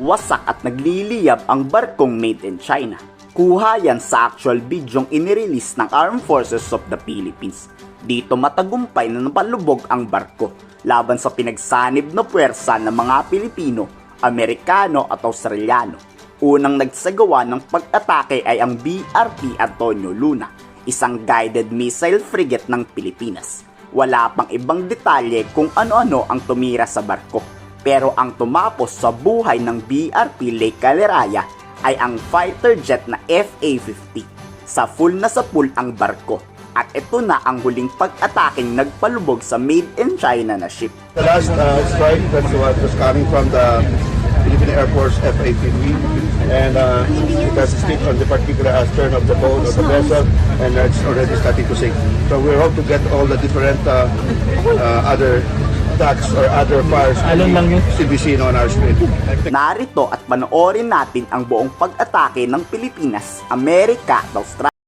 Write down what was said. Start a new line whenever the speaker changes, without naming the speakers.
wasak at nagliliyab ang barkong made in China. Kuha yan sa actual bidyong inirelease ng Armed Forces of the Philippines. Dito matagumpay na napalubog ang barko laban sa pinagsanib na puwersa ng mga Pilipino, Amerikano at Australiano. Unang nagsagawa ng pag-atake ay ang BRP Antonio Luna, isang guided missile frigate ng Pilipinas. Wala pang ibang detalye kung ano-ano ang tumira sa barko. Pero ang tumapos sa buhay ng BRP Lake Caleraya ay ang fighter jet na FA-50. Sa full na sa full ang barko. At ito na ang huling pag-ataking nagpalubog sa made in China na ship.
The last uh, strike that was, was coming from the Philippine Air Force FA-50 and uh, it has stick on the particular uh, stern of the boat or the vessel and it's already starting to sink. So we hope to get all the different uh, uh, other attacks or other fires
Alon lang yun.
be seen on our screen.
Narito at panoorin natin ang buong pag-atake ng Pilipinas, Amerika at Australia.